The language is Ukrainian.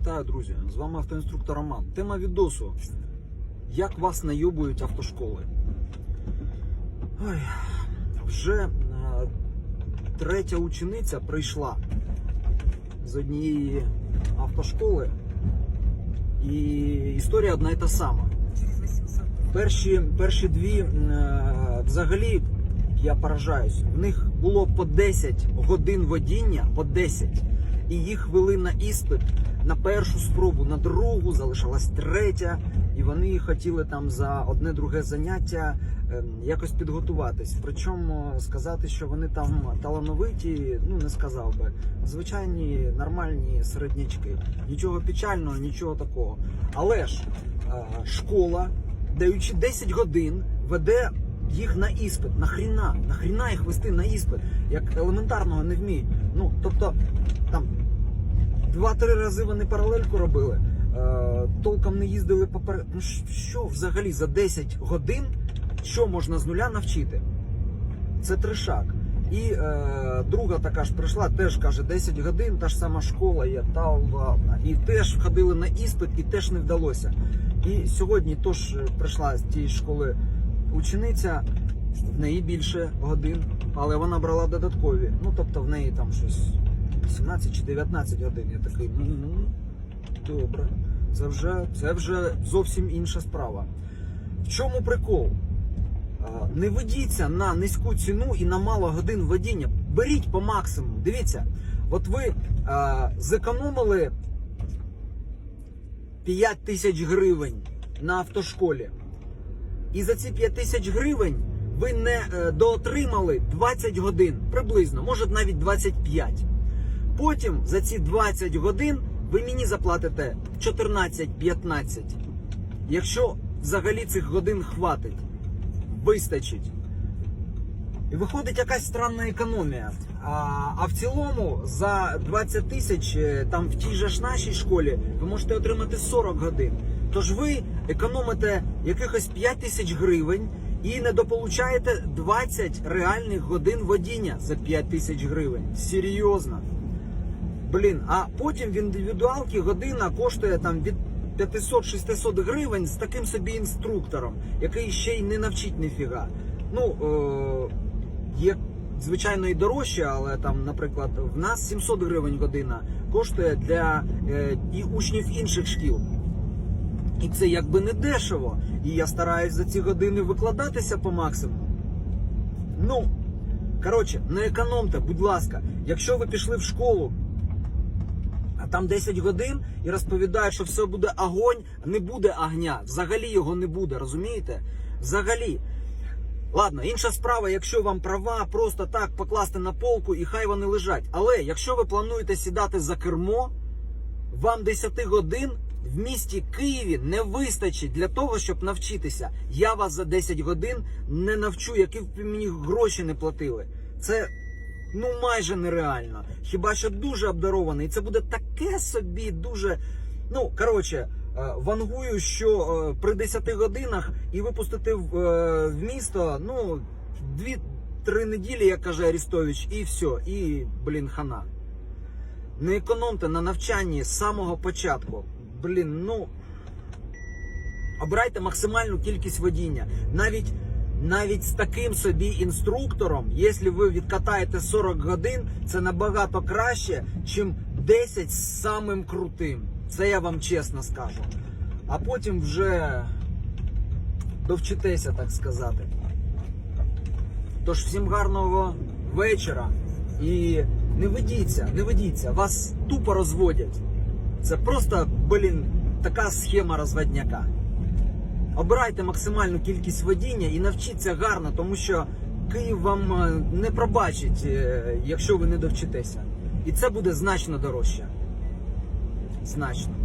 Вітаю, друзі! З вами автоінструктор Роман. Тема відосу. Як вас найобують автошколи? Ой, вже е, третя учениця прийшла з однієї автошколи, і історія одна і та сама. Перші, перші дві е, взагалі я поражаюсь. В них було по 10 годин водіння, по 10. І їх вели на іспит на першу спробу, на другу, залишалась третя. І вони хотіли там за одне друге заняття е, якось підготуватись. Причому сказати, що вони там талановиті, ну не сказав би. Звичайні нормальні середнячки. Нічого печального, нічого такого. Але ж е, школа, даючи 10 годин, веде їх на іспит. Нахріна? Нахріна їх вести на іспит, як елементарного не вміють. Ну тобто там два-три рази вони паралельку робили, е, толком не їздили поперед. Ну що взагалі за 10 годин що можна з нуля навчити? Це трешак. І е, друга така ж прийшла, теж каже 10 годин, та ж сама школа є, та ладно. І теж ходили на іспит, і теж не вдалося. І сьогодні теж е, прийшла з тієї школи учениця, в неї більше годин, але вона брала додаткові. Ну тобто в неї там щось 17 чи 19 годин. Я такий, ну, добре. Це вже, це вже зовсім інша справа. В чому прикол? Не ведіться на низьку ціну і на мало годин водіння. Беріть по максимуму. Дивіться, от ви а, зекономили 5 тисяч гривень на автошколі. І за ці 5 тисяч гривень ви не е, доотримали 20 годин приблизно, може навіть 25. Потім за ці 20 годин ви мені заплатите 14-15. Якщо взагалі цих годин хватить, вистачить. І виходить якась странна економія. А, а в цілому за 20 тисяч е, там в тій же ж нашій школі ви можете отримати 40 годин. Тож ви економите якихось 5 тисяч гривень і недополучаєте 20 реальних годин водіння за 5 тисяч гривень. Серйозно. Блін, а потім в індивідуалки година коштує там від 500-600 гривень з таким собі інструктором, який ще й не навчить ніфіга. Ну, е- є, звичайно, і дорожче, але там, наприклад, в нас 700 гривень година коштує для е- і учнів інших шкіл. І це якби не дешево. І я стараюсь за ці години викладатися по максимуму. Ну, коротше, не економте, будь ласка, якщо ви пішли в школу, там 10 годин і розповідають, що все буде огонь, не буде огня. Взагалі його не буде, розумієте? Взагалі. Ладно, інша справа, якщо вам права просто так покласти на полку і хай вони лежать. Але якщо ви плануєте сідати за кермо, вам 10 годин в місті Києві не вистачить для того, щоб навчитися. Я вас за 10 годин не навчу, які б мені гроші не платили. Це ну майже нереально. Хіба що дуже обдарований. І це буде таке собі дуже. Ну, коротше, е, вангую, що е, при 10 годинах і випустити в, е, місто, ну, 2-3 неділі, як каже Арістович, і все, і, блін, хана. Не економте на навчанні з самого початку. Блін, ну. Обирайте максимальну кількість водіння. Навіть навіть з таким собі інструктором, якщо ви відкатаєте 40 годин, це набагато краще, чим 10 з самим крутим. Це я вам чесно скажу. А потім вже довчитеся, так сказати. Тож всім гарного вечора і не ведіться, не ведіться, вас тупо розводять. Це просто, блін, така схема розводняка. Обирайте максимальну кількість водіння і навчіться гарно, тому що Київ вам е, не пробачить, е, якщо ви не довчитеся. І це буде значно дорожче. Значно.